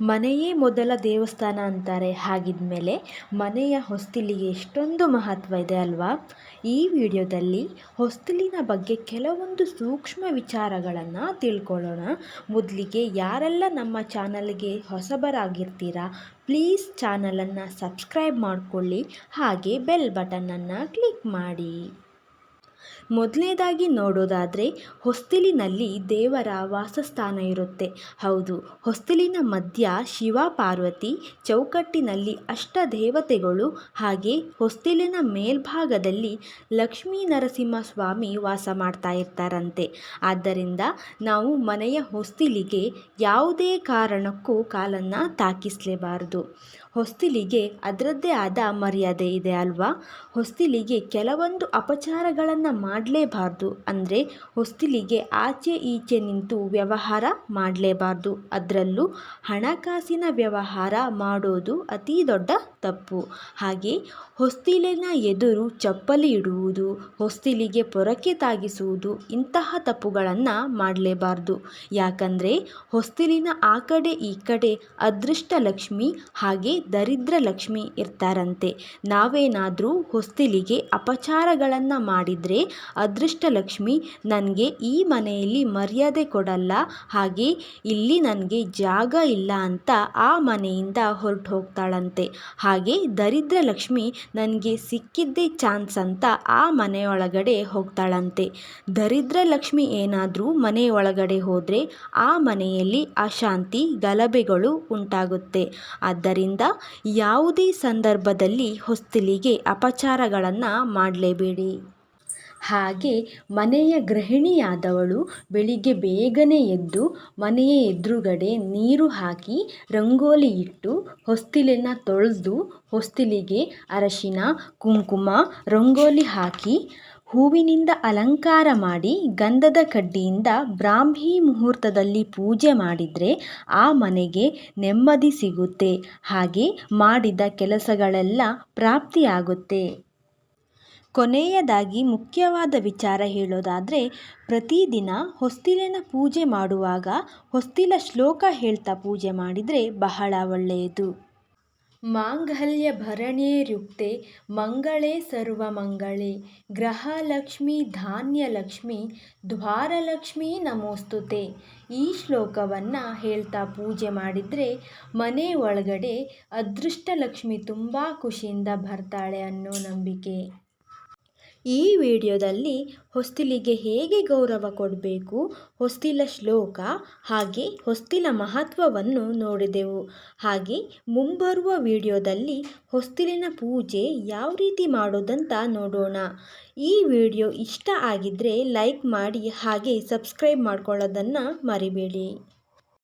ಮನೆಯೇ ಮೊದಲ ದೇವಸ್ಥಾನ ಅಂತಾರೆ. ಹಾಗಿದ್ಮೇಲೆ ಮನೆಯ ಹೊಸ್ತಿಲಿಗೆ ಎಷ್ಟೊಂದು ಮಹತ್ವ ಇದೆ ಅಲ್ವಾ? ಈ ವಿಡಿಯೋದಲ್ಲಿ ಹೊಸ್ತಿಲಿನ ಬಗ್ಗೆ ಕೆಲವೊಂದು ಸೂಕ್ಷ್ಮ ವಿಚಾರಗಳನ್ನು ತಿಳ್ಕೊಳ್ಳೋಣ. ಮೊದಲಿಗೆ ಯಾರೆಲ್ಲ ನಮ್ಮ ಚಾನಲ್ಗೆ ಹೊಸಬರಾಗಿರ್ತೀರಾ, ಪ್ಲೀಸ್ ಚಾನಲನ್ನು ಸಬ್ಸ್ಕ್ರೈಬ್ ಮಾಡಿಕೊಳ್ಳಿ. ಹಾಗೆ ಬೆಲ್ ಬಟನನ್ನು ಕ್ಲಿಕ್ ಮಾಡಿ. ಮೊದಲನೇದಾಗಿ ನೋಡೋದಾದರೆ ಹೊಸ್ತಿಲಿನಲ್ಲಿ ದೇವರ ವಾಸಸ್ಥಾನ ಇರುತ್ತೆ. ಹೌದು, ಹೊಸ್ತಿಲಿನ ಮಧ್ಯ ಶಿವ ಪಾರ್ವತಿ ಚೌಕಟ್ಟಿನಲ್ಲಿ ಅಷ್ಟ ದೇವತೆಗಳು ಹಾಗೆ ಹೊಸ್ತಿಲಿನ ಮೇಲ್ಭಾಗದಲ್ಲಿ ಲಕ್ಷ್ಮೀ ನರಸಿಂಹ ಸ್ವಾಮಿ ವಾಸ ಮಾಡ್ತಾ ಇರ್ತಾರಂತೆ. ಆದ್ದರಿಂದ ನಾವು ಮನೆಯ ಹೊಸ್ತಿಲಿಗೆ ಯಾವುದೇ ಕಾರಣಕ್ಕೂ ಕಾಲನ್ನು ತಾಕಿಸಲೇಬಾರದು. ಹೊಸ್ತಿಲಿಗೆ ಅದರದ್ದೇ ಆದ ಮರ್ಯಾದೆ ಇದೆ ಅಲ್ವಾ? ಹೊಸ್ತಿಲಿಗೆ ಕೆಲವೊಂದು ಅಪಚಾರಗಳನ್ನು ಮಾಡಲೇಬಾರ್ದು. ಅಂದರೆ ಹೊಸ್ತಿಲಿಗೆ ಆಚೆ ಈಚೆ ನಿಂತು ವ್ಯವಹಾರ ಮಾಡಲೇಬಾರ್ದು. ಅದರಲ್ಲೂ ಹಣಕಾಸಿನ ವ್ಯವಹಾರ ಮಾಡೋದು ಅತಿ ದೊಡ್ಡ ತಪ್ಪು. ಹಾಗೆ ಹೊಸ್ತಿಲಿನ ಎದುರು ಚಪ್ಪಲಿ ಇಡುವುದು, ಹೊಸ್ತಿಲಿಗೆ ಪೊರಕೆ ತಾಗಿಸುವುದು ಇಂತಹ ತಪ್ಪುಗಳನ್ನು ಮಾಡಲೇಬಾರ್ದು. ಯಾಕಂದರೆ ಹೊಸ್ತಿಲಿನ ಆ ಕಡೆ ಈ ಕಡೆ ಅದೃಷ್ಟ ಲಕ್ಷ್ಮಿ ಹಾಗೆ ದರಿದ್ರ ಲಕ್ಷ್ಮಿ ಇರ್ತಾರಂತೆ. ನಾವೇನಾದರೂ ಹೊಸ್ತಿಲಿಗೆ ಅಪಚಾರಗಳನ್ನು ಮಾಡಿದರೆ ಅದೃಷ್ಟ ಲಕ್ಷ್ಮಿ ನನಗೆ ಈ ಮನೆಯಲ್ಲಿ ಮರ್ಯಾದೆ ಕೊಡಲ್ಲ, ಹಾಗೆ ಇಲ್ಲಿ ನನಗೆ ಜಾಗ ಇಲ್ಲ ಅಂತ ಆ ಮನೆಯಿಂದ ಹೊರಟು ಹೋಗ್ತಾಳಂತೆ ಹಾಗೆ ದರಿದ್ರ ಲಕ್ಷ್ಮಿ ನನಗೆ ಸಿಕ್ಕಿದ್ದೇ ಚಾನ್ಸ್ ಅಂತ ಆ ಮನೆಯೊಳಗಡೆ ಹೋಗ್ತಾಳಂತೆ. ದರಿದ್ರ ಲಕ್ಷ್ಮಿ ಏನಾದರೂ ಮನೆಯೊಳಗಡೆ ಹೋದರೆ ಆ ಮನೆಯಲ್ಲಿ ಅಶಾಂತಿ, ಗಲಭೆಗಳು ಉಂಟಾಗುತ್ತೆ. ಆದ್ದರಿಂದ ಯಾವುದೇ ಸಂದರ್ಭದಲ್ಲಿ ಹೊಸ್ತಿಲಿಗೆ ಅಪಚಾರಗಳನ್ನು ಮಾಡಲೇಬೇಡಿ. ಹಾಗೆ ಮನೆಯ ಗೃಹಿಣಿಯಾದವಳು ಬೆಳಿಗ್ಗೆ ಬೇಗನೆ ಎದ್ದು ಮನೆಯ ಎದುರುಗಡೆ ನೀರು ಹಾಕಿ ರಂಗೋಲಿ ಇಟ್ಟು ಹೊಸ್ತಿಲಿನ ತೊಳೆದು ಹೊಸ್ತಿಲಿಗೆ ಅರಶಿನ, ಕುಂಕುಮ, ರಂಗೋಲಿ ಹಾಕಿ ಹೂವಿನಿಂದ ಅಲಂಕಾರ ಮಾಡಿ ಗಂಧದ ಕಡ್ಡಿಯಿಂದ ಬ್ರಾಹ್ಮಿ ಮುಹೂರ್ತದಲ್ಲಿ ಪೂಜೆ ಮಾಡಿದರೆ ಆ ಮನೆಗೆ ನೆಮ್ಮದಿ ಸಿಗುತ್ತೆ. ಹಾಗೆ ಮಾಡಿದ ಕೆಲಸಗಳೆಲ್ಲ ಪ್ರಾಪ್ತಿಯಾಗುತ್ತೆ. ಕೊನೆಯದಾಗಿ ಮುಖ್ಯವಾದ ವಿಚಾರ ಹೇಳೋದಾದರೆ, ಪ್ರತಿದಿನ ಹೊಸ್ತಿಲಿನ ಪೂಜೆ ಮಾಡುವಾಗ ಹೊಸ್ತಿಲ ಶ್ಲೋಕ ಹೇಳ್ತಾ ಪೂಜೆ ಮಾಡಿದರೆ ಬಹಳ ಒಳ್ಳೆಯದು. ಭರಣ್ಯೇರ್ಯುಕ್ತೆ ಮಂಗಳೇ ಸರ್ವಮಂಗಳೇ ಗ್ರಹಲಕ್ಷ್ಮಿ ಧಾನ್ಯಲಕ್ಷ್ಮಿ, ದ್ವಾರಲಕ್ಷ್ಮಿ ನಮೋಸ್ತುತೆ. ಈ ಶ್ಲೋಕವನ್ನು ಹೇಳ್ತಾ ಪೂಜೆ ಮಾಡಿದರೆ ಮನೆ ಒಳಗಡೆ ಅದೃಷ್ಟಲಕ್ಷ್ಮಿ ತುಂಬ ಖುಷಿಯಿಂದ ಬರ್ತಾಳೆ ಅನ್ನೋ ನಂಬಿಕೆ. ಈ ವಿಡಿಯೋದಲ್ಲಿ ಹೊಸ್ತಿಲಿಗೆ ಹೇಗೆ ಗೌರವ ಕೊಡಬೇಕು, ಹೊಸ್ತಿಲ ಶ್ಲೋಕ ಹಾಗೆ ಹೊಸ್ತಿಲ ಮಹತ್ವವನ್ನು ನೋಡಿದೆವು. ಹಾಗೆ ಮುಂಬರುವ ವಿಡಿಯೋದಲ್ಲಿ ಹೊಸ್ತಿಲಿನ ಪೂಜೆ ಯಾವ ರೀತಿ ಮಾಡೋದಂತ ನೋಡೋಣ. ಈ ವಿಡಿಯೋ ಇಷ್ಟ ಆಗಿದ್ದರೆ ಲೈಕ್ ಮಾಡಿ ಹಾಗೆ ಸಬ್ಸ್ಕ್ರೈಬ್ ಮಾಡ್ಕೊಳ್ಳೋದನ್ನು ಮರಿಬೇಡಿ.